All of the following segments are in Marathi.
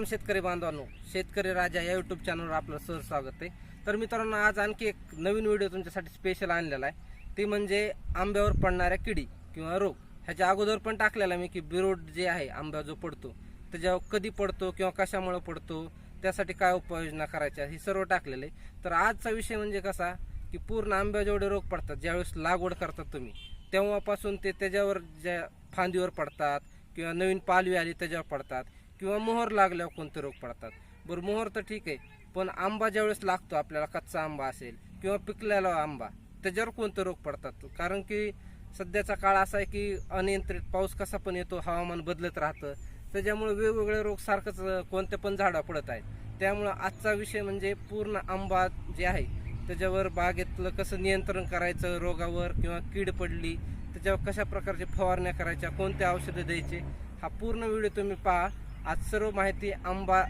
शेतकरी बांधवांनो शेतकरी राजा या युट्यूब चॅनलवर आपलं सहज स्वागत आहे. तर मित्रांनो आज आणखी एक नवीन व्हिडिओ तुमच्यासाठी स्पेशल आणलेला आहे. ते म्हणजे आंब्यावर पडणाऱ्या किडी किंवा रोग. ह्याच्या अगोदर पण टाकलेला मी की बिरोड जे आहे आंब्या जो पडतो त्याच्यावर कधी पडतो किंवा कशामुळे पडतो त्यासाठी काय उपाययोजना करायच्या हे सर्व टाकलेलं आहे. तर आजचा विषय म्हणजे कसा की पूर्ण आंब्या जेवढे रोग पडतात ज्यावेळेस लागवड करतात तुम्ही तेव्हापासून ते त्याच्यावर ज्या फांदीवर पडतात किंवा नवीन पालवी आली त्याच्यावर पडतात. किंवा मोहर लागल्यावर कोणते रोग पडतात? बरं मोहर तर ठीक आहे पण आंबा ज्यावेळेस लागतो आपल्याला कच्चा आंबा असेल किंवा पिकलेला आंबा त्याच्यावर कोणते रोग पडतात? कारण की सध्याचा काळ असा आहे की अनियंत्रित पाऊस कसा पण येतो हवामान बदलत राहतं. त्याच्यामुळे वेगवेगळे रोग सारखंच कोणत्या पण झाडं पडत आहेत. त्यामुळं आजचा विषय म्हणजे पूर्ण आंबा जे आहे त्याच्यावर बागेतलं कसं नियंत्रण करायचं रोगावर किंवा कीड पडली त्याच्यावर कशा प्रकारचे फवारण्या करायच्या कोणत्या औषधं द्यायचे हा पूर्ण व्हिडिओ तुम्ही पहा. आज सर्व माहिती आंबा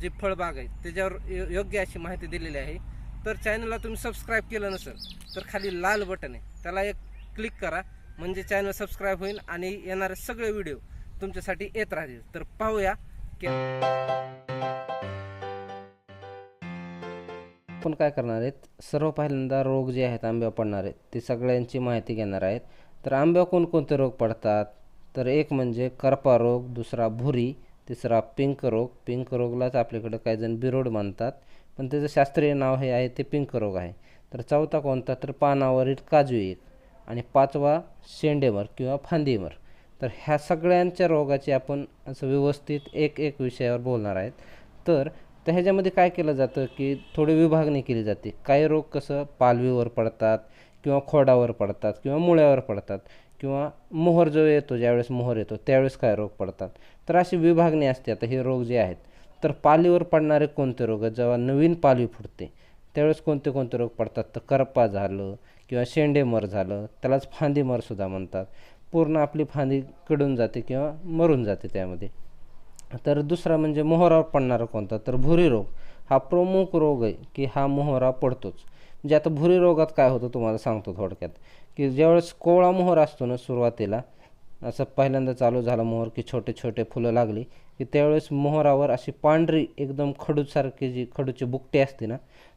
जी फळबाग आहे त्याच्यावर योग्य अशी माहिती दिलेली आहे. तर चॅनलला तुम्ही सबस्क्राईब केलं नसेल तर खाली लाल बटन आहे. त्याला एक क्लिक करा म्हणजे चॅनल सबस्क्राईब होईल आणि येणारे सगळे व्हिडिओ तुमच्यासाठी येत राहतील. तर पाहूया की आपण काय करणार आहेत? सर्व पहिल्यांदा रोग जे आहेत आंब्यावर पडणार आहेत ते सगळ्यांची माहिती घेणार आहेत. तर आंब्या कोणकोणते रोग पडतात? तर एक म्हणजे करपा रोग दुसरा भुरी तिसरा पिंक रोग. पिंक रोगलाच आपल्याकडं काही जण बिरोड मानतात. पण त्याचं शास्त्रीय नाव हे आहे ते पिंक रोग आहे. तर चौथा कोणता? तर पानावरील काजू एक. आणि पाचवा शेंडेमर किंवा फांदीमर. तर ह्या सगळ्यांच्या रोगाची आपण असं व्यवस्थित एक एक विषयावर बोलणार आहेत. तर तर ह्याच्यामध्ये काय केलं जातं की थोडी विभागणी केली जाते. काही रोग कसं? पालवीवर पडतात किंवा खोडावर पडतात किंवा मुळ्यावर पडतात किंवा मोहर जो येतो ज्यावेळेस मोहर येतो त्यावेळेस काय रोग पडतात? तर अशी विभागणी असते. आता हे रोग जे आहेत तर पालीवर पडणारे कोणते रोग आहेत? जेव्हा नवीन पाली फुटते त्यावेळेस कोणते कोणते रोग पडतात? तर करपा झालं किंवा शेंडेमर झालं त्यालाच फांदीमरसुद्धा म्हणतात. पूर्ण आपली फांदी कडून जाते किंवा मरून जाते त्यामध्ये. तर दुसरा म्हणजे मोहरावर पडणारा कोणता? तर भुरी रोग. हा प्रमुख रोग आहे की हा मोहरा पडतोच. म्हणजे आता भुरी रोगात काय होतं तुम्हाला सांगतो थोडक्यात. की ज्यावेळेस कोवळा मोहर असतो ना सुरुवातीला असं पहिल्यांदा चालू झाला मोहर की छोटे छोटे फुलं लागली की त्यावेळेस मोहरावर अशी पांढरी एकदम खडूसारखी जी खडूची बुकटी असते ना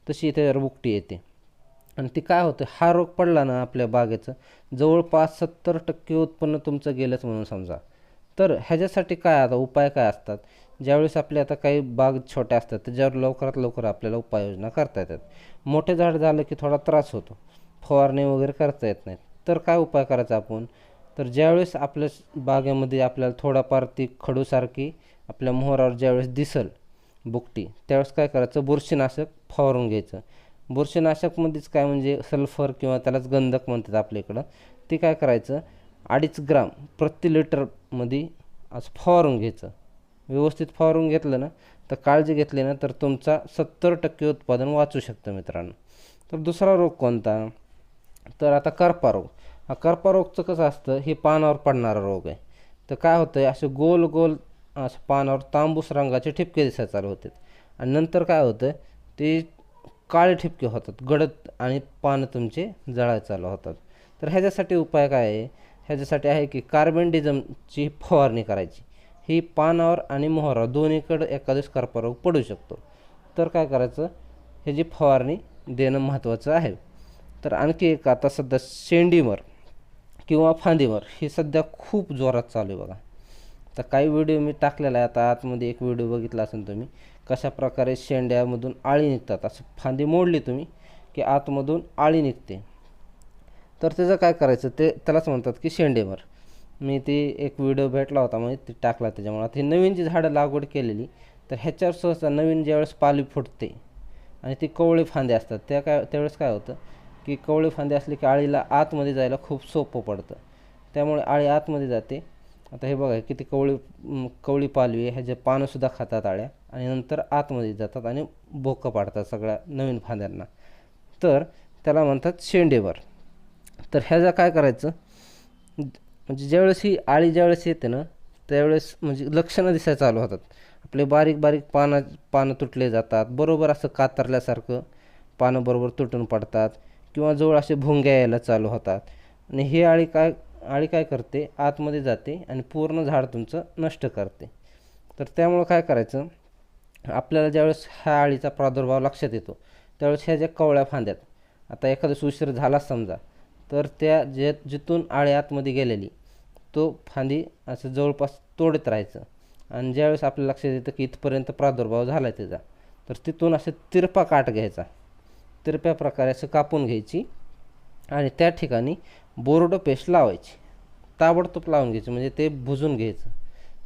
तशी त्याच्यावर बुकटी येते. आणि ती काय होतं हा रोग पडला ना आपल्या बागेचं जवळपास सत्तर टक्के उत्पन्न तुमचं गेलंच म्हणून समजा. तर ह्याच्यासाठी काय आता उपाय काय असतात? ज्यावेळेस आपले आता काही बाग छोट्या असतात त्याच्यावर लवकरात लवकर आपल्याला उपाययोजना करता येतात. मोठे झाड झालं की थोडा त्रास होतो. फवारणी वगैरे करता येत नाहीत. तर काय उपाय करायचा आपण? तर ज्यावेळेस आपल्या बागेमध्ये आपल्याला थोडाफार ती खडूसारखी आपल्या मोहरावर ज्यावेळेस दिसल बुकटी त्यावेळेस काय करायचं? बुरशीनाशक फवारून घ्यायचं. बुरशीनाशकमध्येच काय म्हणजे सल्फर किंवा त्यालाच गंधक म्हणतात आपल्या इकडं ते काय करायचं? अडीच ग्राम प्रति लिटरमध्ये असं फवारून घ्यायचं. व्यवस्थित फवारून घेतलं ना तर काळजी घेतली ना तर तुमचा सत्तर टक्के उत्पादन वाचू शकतं मित्रांनो. तर दुसरा रोग कोणता? तर आता करपा रोग. हा करपा रोगचं कसं असतं हे पानावर पडणारा रोग आहे. तर काय होतं आहे असे गोल गोल असं पानावर तांबूस रंगाचे ठिपके दिसायला चालू होते आणि नंतर काय होतं ते काळे ठिपके होतात गडद आणि पानं तुमचे जळायला चालू होतात. तर ह्याच्यासाठी उपाय काय आहे? ह्याच्यासाठी आहे की कार्बेंडिझमची फवारणी करायची. ही पानावर आणि मोहरावर दोन्हीकडं एखाद्याच करपा रोग पडू शकतो. तर काय करायचं ह्याची फवारणी देणं महत्त्वाचं आहे. तर आणखी एक आता सध्या शेंडीमर किंवा फांदीवर हे सध्या खूप जोरात चालू आहे बघा. तर काही व्हिडिओ मी टाकलेला आहे. आता आतमध्ये एक व्हिडिओ बघितला असेल तुम्ही कशा प्रकारे शेंड्यामधून आळी निघतात. असं फांदी मोडली तुम्ही की आतमधून आळी निघते. तर त्याचं काय करायचं? ते त्यालाच म्हणतात की शेंडेवर. मी ती एक व्हिडिओ भेटला होता म्हणजे ती टाकला त्याच्यामुळे. आता ही नवीन जी झाडं लागवड केलेली तर ह्याच्यावर सहसा नवीन ज्यावेळेस पाली फुटते आणि ती कवळे फांदे असतात त्या काय त्यावेळेस काय होतं? की कवळे फांदे असले की आळीला आतमध्ये जायला खूप सोपं पडतं. त्यामुळे आळी आतमध्ये जाते. आता हे बघा किती कवळी कवळी पालवी ह्याचे पानंसुद्धा खातात आळ्या आणि नंतर आतमध्ये जातात आणि भोकं पाडतात सगळ्या नवीन फांद्यांना. तर त्याला म्हणतात शेंडेवर. तर ह्याचा काय करायचं? म्हणजे ज्यावेळेस ही आळी ज्यावेळेस येते ना त्यावेळेस म्हणजे लक्षणं दिसायला चालू होतात. आपले बारीक बारीक पानं पानं तुटले जातात. बरोबर असं कातरल्यासारखं पानं बरोबर तुटून पडतात. किंवा जवळ असे भुंग्या यायला चालू होतात. आणि ही आळी काय आळी काय करते? आतमध्ये जाते आणि पूर्ण झाड तुमचं नष्ट करते. तर त्यामुळं काय करायचं? आपल्याला ज्यावेळेस ह्या अळीचा प्रादुर्भाव लक्षात येतो त्यावेळेस ह्या ज्या कवळ्या फांद्यात आता एखादा उशीर झाला समजा तर त्या जे जिथून आळी आतमध्ये गेलेली तो फांदी असं जवळपास तोडत राहायचं. आणि ज्यावेळेस आपल्या लक्षात येतं की इथपर्यंत प्रादुर्भाव झाला आहे त्याचा तर तिथून असं तिरपा काट घ्यायचा. तिरप्या प्रकारे असं कापून घ्यायची आणि त्या ठिकाणी बोर्डो पेस्ट लावायची. ताबडतोब लावून घ्यायची म्हणजे ते भुजून घ्यायचं.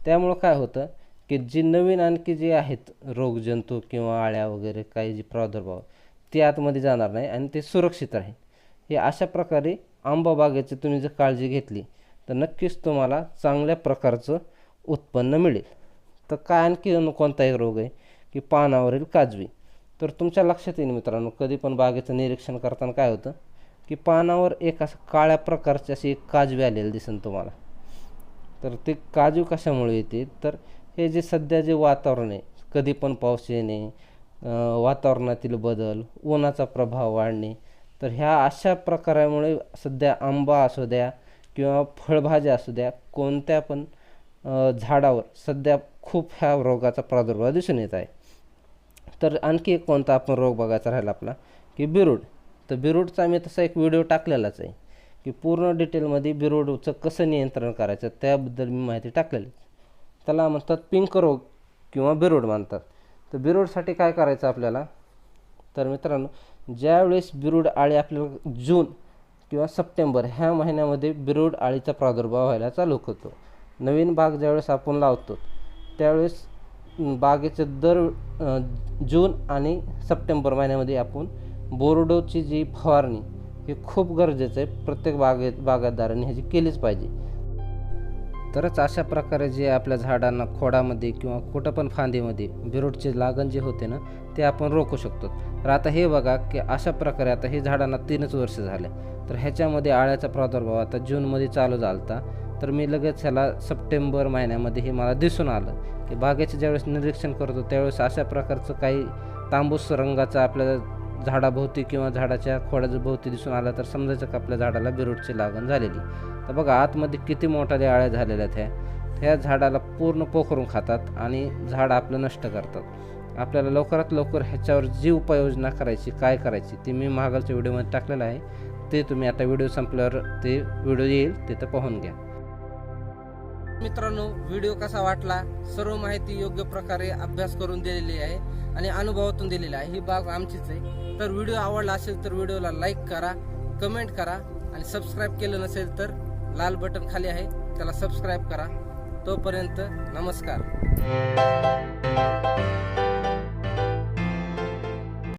त्यामुळं काय होतं की जी नवीन आणखी जे आहेत रोगजंतू किंवा आळ्या वगैरे काही जी प्रादुर्भाव ते आतमध्ये जाणार नाही आणि ते सुरक्षित राहील. हे अशा प्रकारे आंबा बागेची तुम्ही जर काळजी घेतली तर नक्कीच तुम्हाला चांगल्या प्रकारचं उत्पन्न मिळेल. तर काय आणखी कोणता एक रोग आहे की पानावरील काजवी? तर तुमच्या लक्षात येईल मित्रांनो कधी पण बागेचं निरीक्षण करताना काय होतं की पानावर एक असं काळ्या प्रकारची अशी एक काजवी आलेली दिसेल तुम्हाला. तर ते काजू कशामुळे येते? तर हे जे सध्या जे वातावरण आहे कधी पण पाऊस येणे वातावरणातील बदल उन्हाचा प्रभाव वाढणे तर ह्या अशा प्रकारामुळे सध्या आंबा असू द्या किंवा फळभाज्या असू द्या कोणत्या पण झाडावर सध्या खूप ह्या रोगाचा प्रादुर्भाव दिसून येत आहे. तर आणखी एक कोणता आपण रोग बघायचा राहिला आपला की बिरूड. तर बिरूडचा मी तसा एक व्हिडिओ टाकलेलाच आहे की पूर्ण डिटेलमध्ये बिरूडचं कसं नियंत्रण करायचं त्याबद्दल मी माहिती टाकलेली. त्याला म्हणतात पिंक रोग किंवा बिरूड म्हणतात. तर बिरूडसाठी काय करायचं आपल्याला? तर मित्रांनो ज्यावेळेस बिरूड आळी आपल्याला जून किंवा सप्टेंबर ह्या महिन्यामध्ये बिरूड आळीचा प्रादुर्भाव व्हायला चालू होतो. नवीन बाग ज्यावेळेस आपण लावतो त्यावेळेस बागेचे दर जून आणि सप्टेंबर महिन्यामध्ये आपण बोर्डोची जी फवारणी ही खूप गरजेचं आहे. प्रत्येक बागेत बागायतदाराने ह्याची केलीच पाहिजे. तरच अशा प्रकारे जे आपल्या झाडांना खोडामध्ये किंवा कुठं पण फांदीमध्ये बिरूटचे लागण जे होते ना ते आपण रोखू शकतो. तर आता हे बघा की अशा प्रकारे आता हे झाडांना तीनच वर्ष झाले. तर ह्याच्यामध्ये आळ्याचा प्रादुर्भाव आता जूनमध्ये चालू झाला होता तर मी लगेच ह्याला सप्टेंबर महिन्यामध्ये हे मला दिसून आलं. बागेचं ज्यावेळेस निरीक्षण करतो त्यावेळेस अशा प्रकारचं काही तांबूस रंगाचं आपल्या झाडाभोवती किंवा झाडाच्या खोडाच्या भोवती दिसून आलं तर समजायचं का आपल्या झाडाला बिरूटची लागण झालेली. तर बघा आतमध्ये किती मोठ्या आळ्या झालेल्या आहेत ह्या. त्या झाडाला पूर्ण पोखरून खातात आणि झाड आपलं नष्ट करतात. आपल्याला लवकरात लवकर ह्याच्यावर जी उपाययोजना करायची काय करायची ती मी मागालच्या व्हिडिओमध्ये टाकलेलं आहे. ते तुम्ही आता व्हिडिओ संपल्यावर ते व्हिडिओ येईल तिथं पाहून घ्या. मित्रांनो व्हिडिओ कसा वाटला? सर्व माहिती योग्य प्रकारे अभ्यास करून दिलेली आहे आणि अनुभवातून दिलेली आहे. ही बाग आमचीच आहे. तर व्हिडिओ आवडला असेल तर व्हिडिओला लाईक करा कमेंट करा आणि सबस्क्राईब केलं नसेल तर लाल बटन खाली आहे. त्याला सबस्क्राईब करा. तोपर्यंत नमस्कार.